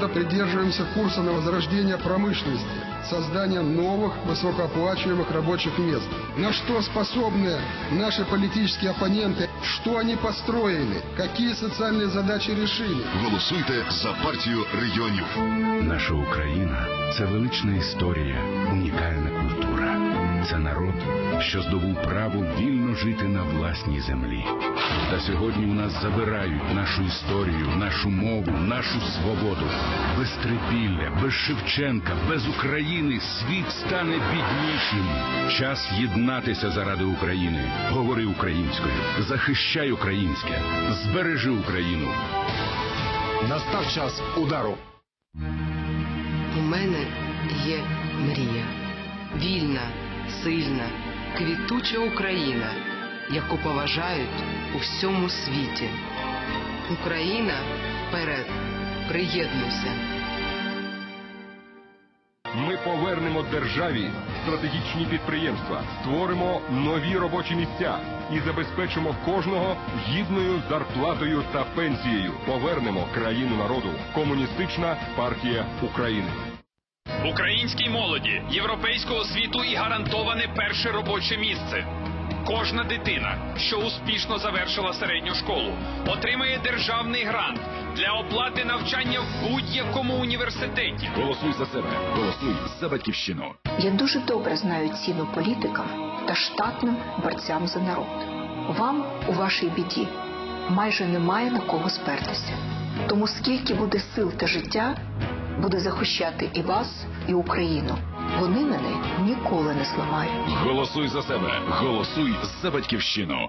твердо придерживаемся курса на возрождение промышленности, создание новых высокооплачиваемых рабочих мест. На что способны наши политические оппоненты? Что они построили? Какие социальные задачи решили? Голосуйте за партію регіонів. Наша Україна це велична історія, унікальна культура. Це народ, що здобув право вільно жити на власній землі. Та сьогодні у нас забирають нашу історію, нашу мову, нашу свободу. Без трипілля, без Шевченка, без України світ стане біднішим. Час єднатися заради України. Говори українською, захищай українське, збережи Україну. Настав час удару. У мене є мрія. Вільна, сильна, квітуча Україна, яку поважають у всьому світі. Україна вперед. Приєднуйся. Ми повернемо державі стратегічні підприємства, створимо нові робочі місця і забезпечимо кожного гідною зарплатою та пенсією. Повернемо країну народу. Комуністична партія України. Українській молоді європейського світу і гарантоване перше робоче місце. Кожна дитина, що успішно завершила середню школу, отримає державний грант для оплати навчання в будь-якому університеті. Голосуй за себе, голосуй за батьківщину. Я дуже добре знаю ціну політикам та штатним борцям за народ. Вам у вашій біді майже немає на кого спертися. Тому скільки буде сил та життя, буде захищати і вас, і Україну. Вони мене ніколи не зламають. Голосуй за себе, голосуй за батьківщину.